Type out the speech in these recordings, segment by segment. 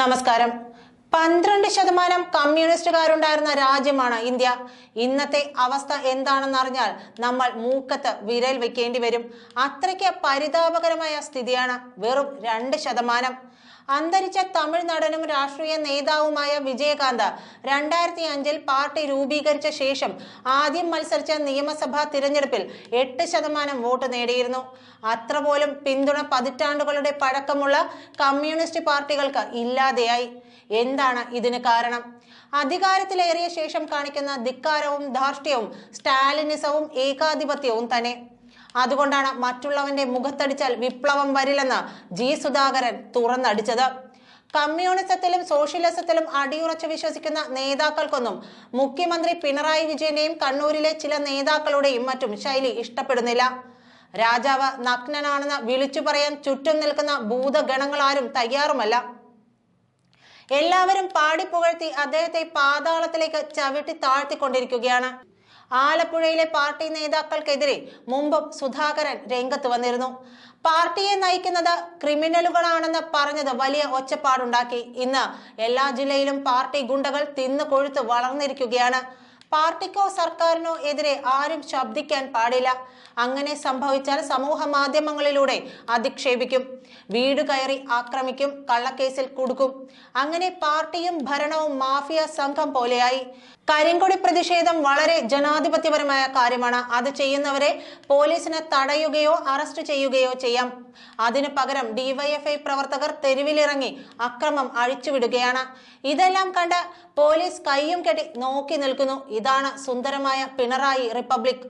നമസ്കാരം. പന്ത്രണ്ട് ശതമാനം കമ്മ്യൂണിസ്റ്റുകാരുണ്ടായിരുന്ന രാജ്യമാണ് ഇന്ത്യ. ഇന്നത്തെ അവസ്ഥ എന്താണെന്ന് അറിഞ്ഞാൽ നമ്മൾ മൂക്കത്ത് വിരൽ വെക്കേണ്ടി വരും. അത്രയ്ക്ക് പരിതാപകരമായ സ്ഥിതിയാണ് വെറും രണ്ട് ശതമാനം. അന്തരിച്ച തമിഴ് നടനും രാഷ്ട്രീയ നേതാവുമായ വിജയകാന്ത് രണ്ടായിരത്തി അഞ്ചിൽ പാർട്ടി രൂപീകരിച്ച ശേഷം ആദ്യം മത്സരിച്ച നിയമസഭാ തിരഞ്ഞെടുപ്പിൽ എട്ട് ശതമാനം വോട്ട് നേടിയിരുന്നു. അത്ര പോലും പിന്തുണ പതിറ്റാണ്ടുകളുടെ പഴക്കമുള്ള കമ്മ്യൂണിസ്റ്റ് പാർട്ടികൾക്ക് ഇല്ലാതെയായി. എന്താണ് ഇതിന് കാരണം? അധികാരത്തിലേറിയ ശേഷം കാണിക്കുന്ന ധിക്കാരവും ധാർഷ്ട്യവും സ്റ്റാലിനിസവും ഏകാധിപത്യവും തന്നെ. അതുകൊണ്ടാണ് മറ്റുള്ളവന്റെ മുഖത്തടിച്ചാൽ വിപ്ലവം വരില്ലെന്ന് ജി സുധാകരൻ തുറന്നടിച്ചത്. കമ്മ്യൂണിസത്തിലും സോഷ്യലിസത്തിലും അടിയുറച്ച് വിശ്വസിക്കുന്ന നേതാക്കൾക്കൊന്നും മുഖ്യമന്ത്രി പിണറായി വിജയന്റെയും കണ്ണൂരിലെ ചില നേതാക്കളുടെയും മറ്റും ശൈലി ഇഷ്ടപ്പെടുന്നില്ല. രാജാവ് നഗ്നനാണെന്ന് വിളിച്ചു പറയാൻ ചുറ്റും നിൽക്കുന്ന ഭൂതഗണങ്ങളാരും തയ്യാറുമല്ല. എല്ലാവരും പാടിപ്പുകഴ്ത്തി അദ്ദേഹത്തെ പാതാളത്തിലേക്ക് ചവിട്ടി താഴ്ത്തിക്കൊണ്ടിരിക്കുകയാണ്. ആലപ്പുഴയിലെ പാർട്ടി നേതാക്കൾക്കെതിരെ മുമ്പും സുധാകരൻ രംഗത്ത് വന്നിരുന്നു. പാർട്ടിയെ നയിക്കുന്നത് ക്രിമിനലുകളാണെന്ന് പറഞ്ഞത് വലിയ ഒച്ചപ്പാടുണ്ടാക്കി. ഇന്ന് എല്ലാ ജില്ലയിലും പാർട്ടി ഗുണ്ടകൾ തിന്നു കൊഴുത്ത് വളർന്നിരിക്കുകയാണ്. പാർട്ടിക്കോ സർക്കാരിനോ എതിരെ ആരും ശബ്ദിക്കാൻ പാടില്ല. അങ്ങനെ സംഭവിച്ചാൽ സമൂഹ മാധ്യമങ്ങളിലൂടെ അധിക്ഷേപിക്കും. വീട് കയറി ആക്രമിക്കും കള്ളക്കേസിൽ കുടുക്കും. അങ്ങനെ പാർട്ടിയും ഭരണവും മാഫിയ സംഘം പോലെയായി. കരിങ്കൊടി പ്രതിഷേധം വളരെ ജനാധിപത്യപരമായ കാര്യമാണ്. അത് ചെയ്യുന്നവരെ പോലീസിനെ തടയുകയോ അറസ്റ്റ് ചെയ്യുകയോ ചെയ്യാം. അതിനു പകരം ഡിവൈഎഫ്ഐ പ്രവർത്തകർ തെരുവിലിറങ്ങി അക്രമം അഴിച്ചുവിടുകയാണ്. ഇതെല്ലാം കണ്ട് പോലീസ് കയ്യും കെട്ടി നോക്കി നിൽക്കുന്നു. ഇതാണ് സുന്ദരമായ പിണറായി റിപ്പബ്ലിക്.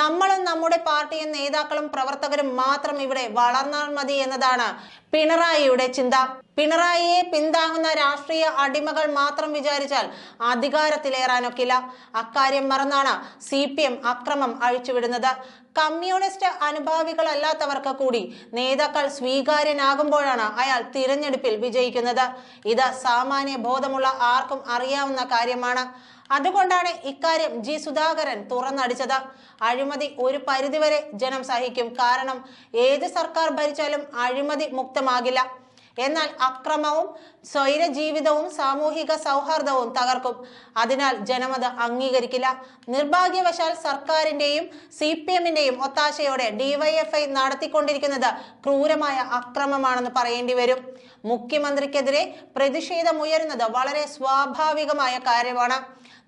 നമ്മളും നമ്മുടെ പാർട്ടിയും നേതാക്കളും പ്രവർത്തകരും മാത്രം ഇവിടെ വളർന്നാൽ മതി എന്നതാണ് പിണറായിയുടെ ചിന്ത. പിണറായിയെ പിന്താങ്ങുന്ന രാഷ്ട്രീയ അടിമകൾ മാത്രം വിചാരിച്ചാൽ അധികാരത്തിലേറാനൊക്കില്ല. അക്കാര്യം മറന്നാണ് സി പി എം അക്രമം അഴിച്ചുവിടുന്നത്. കമ്മ്യൂണിസ്റ്റ് അനുഭാവികളല്ലാത്തവർക്ക് കൂടി നേതാക്കൾ സ്വീകാര്യനാകുമ്പോഴാണ് അയാൾ തിരഞ്ഞെടുപ്പിൽ വിജയിക്കുന്നത്. ഇത് സാമാന്യ ബോധമുള്ള ആർക്കും അറിയാവുന്ന കാര്യമാണ്. അതുകൊണ്ടാണ് ഇക്കാര്യം ജി സുധാകരൻ തുറന്നടിച്ചത്. അഴിമതി ഒരു പരിധിവരെ ജനം സഹിക്കും. കാരണം ഏത് സർക്കാർ ഭരിച്ചാലും അഴിമതി മുക്തമാകില്ല. എന്നാൽ അക്രമവും സ്വൈര ജീവിതവും സാമൂഹിക സൗഹാർദ്ദവും തകർക്കും. അതിനാൽ ജനമത അംഗീകരിക്കില്ല. നിർഭാഗ്യവശാൽ സർക്കാരിന്റെയും സി പി എമ്മിന്റെയും ഒത്താശയോടെ ഡിവൈഎഫ്ഐ നടത്തിക്കൊണ്ടിരിക്കുന്നത് ക്രൂരമായ അക്രമമാണെന്ന് പറയേണ്ടി വരും. മുഖ്യമന്ത്രിക്കെതിരെ പ്രതിഷേധമുയരുന്നത് വളരെ സ്വാഭാവികമായ കാര്യമാണ്.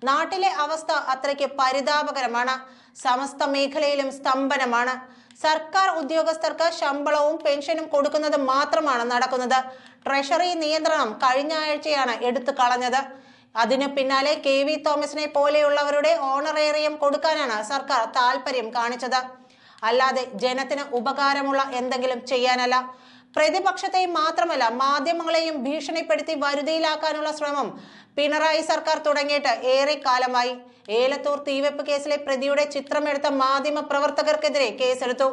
നാട്ടിലെ അവസ്ഥ അത്രയ്ക്ക് പരിതാപകരമാണ്. സമസ്ത മേഖലയിലും സ്തംഭനമാണ്. സർക്കാർ ഉദ്യോഗസ്ഥർക്ക് ശമ്പളവും പെൻഷനും കൊടുക്കുന്നത് മാത്രമാണ് നടക്കുന്നത്. ട്രഷറി നിയന്ത്രണം കഴിഞ്ഞ ആഴ്ചയാണ് എടുത്തു കളഞ്ഞത്. അതിന് പിന്നാലെ കെ വി തോമസിനെ പോലെയുള്ളവരുടെ ഓണറേറിയം കൊടുക്കാനാണ് സർക്കാർ താല്പര്യം കാണിച്ചത്. അല്ലാതെ ജനത്തിന് ഉപകാരമുള്ള എന്തെങ്കിലും ചെയ്യാനല്ല. പ്രതിപക്ഷത്തെയും മാത്രമല്ല മാധ്യമങ്ങളെയും ഭീഷണിപ്പെടുത്തി വരുതിയിലാക്കാനുള്ള ശ്രമം പിണറായി സർക്കാർ തുടങ്ങിയിട്ട് ഏറെ കാലമായി ഏലത്തൂർ തീവെപ്പ് കേസിലെ പ്രതിയുടെ ചിത്രമെടുത്ത മാധ്യമ പ്രവർത്തകർക്കെതിരെ കേസെടുത്തു.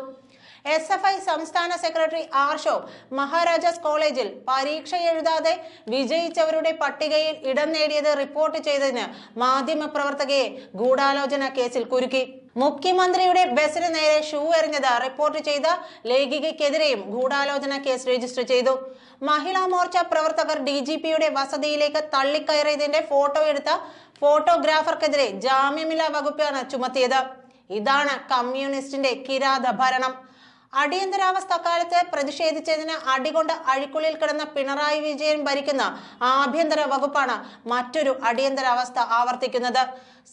എസ് എഫ് ഐ സംസ്ഥാന സെക്രട്ടറി ആർഷോ മഹാരാജാസ് കോളേജിൽ പരീക്ഷ എഴുതാതെ വിജയിച്ചവരുടെ പട്ടികയിൽ ഇടം നേടിയത് റിപ്പോർട്ട് ചെയ്തതിന് മാധ്യമ പ്രവർത്തകയെ ഗൂഢാലോചന കേസിൽ കുരുക്കി. മുഖ്യമന്ത്രിയുടെ ബസിന് നേരെ ഷൂ എറിഞ്ഞത് റിപ്പോർട്ട് ചെയ്ത ലേഖികയ്ക്കെതിരെയും ഗൂഢാലോചന കേസ് രജിസ്റ്റർ ചെയ്തു. മഹിളാ മോർച്ച പ്രവർത്തകർ ഡി ജി പിയുടെ വസതിയിലേക്ക് തള്ളിക്കയറിയതിന്റെ ഫോട്ടോ എടുത്ത ഫോട്ടോഗ്രാഫർക്കെതിരെ ജാമ്യമില്ലാ വകുപ്പാണ് ചുമത്തിയത്. ഇതാണ് കമ്മ്യൂണിസ്റ്റിന്റെ കിരാത ഭരണം അടിയന്തരാവസ്ഥ കാലത്ത് പ്രതിഷേധിച്ചതിന് അടികൊണ്ട് അഴിക്കുള്ളിൽ കിടന്ന പിണറായി വിജയൻ ഭരിക്കുന്ന ആഭ്യന്തര വകുപ്പാണ് മറ്റൊരു അടിയന്തരാവസ്ഥ ആവർത്തിക്കുന്നത്.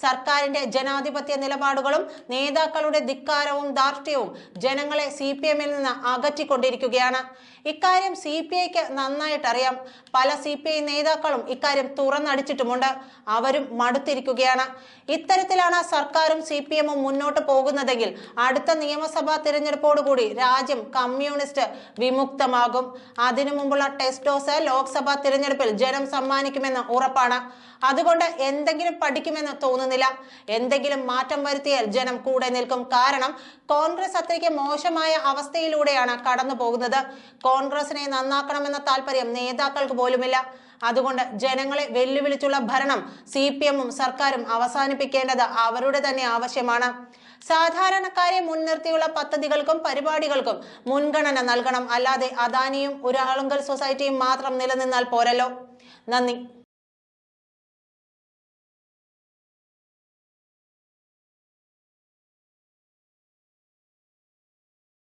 സർക്കാരിന്റെ ജനാധിപത്യ നിലപാടുകളും നേതാക്കളുടെ ധിക്കാരവും ധാർഷ്ട്യവും ജനങ്ങളെ സി പി എമ്മിൽ നിന്ന് അകറ്റിക്കൊണ്ടിരിക്കുകയാണ്. ഇക്കാര്യം സി പി ഐക്ക് നന്നായിട്ടറിയാം. പല സി പി ഐ നേതാക്കളും ഇക്കാര്യം തുറന്നടിച്ചിട്ടുമുണ്ട്. അവരും മടുത്തിരിക്കുകയാണ്. ഇത്തരത്തിലാണ് സർക്കാരും സി പി എമ്മും മുന്നോട്ട് പോകുന്നതെങ്കിൽ അടുത്ത നിയമസഭാ തിരഞ്ഞെടുപ്പോടുകൂടി രാജ്യം കമ്മ്യൂണിസ്റ്റ് വിമുക്തമാകും. അതിനു മുമ്പുള്ള ടെസ്റ്റോസ് ലോക്സഭാ തിരഞ്ഞെടുപ്പിൽ ജനം സമ്മാനിക്കുമെന്ന് ഉറപ്പാണ്. അതുകൊണ്ട് എന്തെങ്കിലും പഠിക്കുമെന്ന് തോന്നുന്നില്ല. എന്തെങ്കിലും മാറ്റം വരുത്തിയാൽ ജനം കൂടെ നിൽക്കും. കാരണം കോൺഗ്രസ് അത്രയ്ക്ക് മോശമായ അവസ്ഥയിലൂടെയാണ് കടന്നു പോകുന്നത് കോൺഗ്രസിനെ നന്നാക്കണമെന്ന താല്പര്യം നേതാക്കൾക്ക് പോലുമില്ല. അതുകൊണ്ട് ജനങ്ങളെ വെല്ലുവിളിച്ചുള്ള ഭരണം സി പി എമ്മും സർക്കാരും അവസാനിപ്പിക്കേണ്ടത് അവരുടെ തന്നെ ആവശ്യമാണ്. സാധാരണക്കാരെ മുൻനിർത്തിയുള്ള പദ്ധതികൾക്കും പരിപാടികൾക്കും മുൻഗണന നൽകണം. അല്ലാതെ അദാനിയും ഒരു ആളുങ്കൽ സൊസൈറ്റിയും മാത്രം നിലനിന്നാൽ പോരല്ലോ. നന്ദി.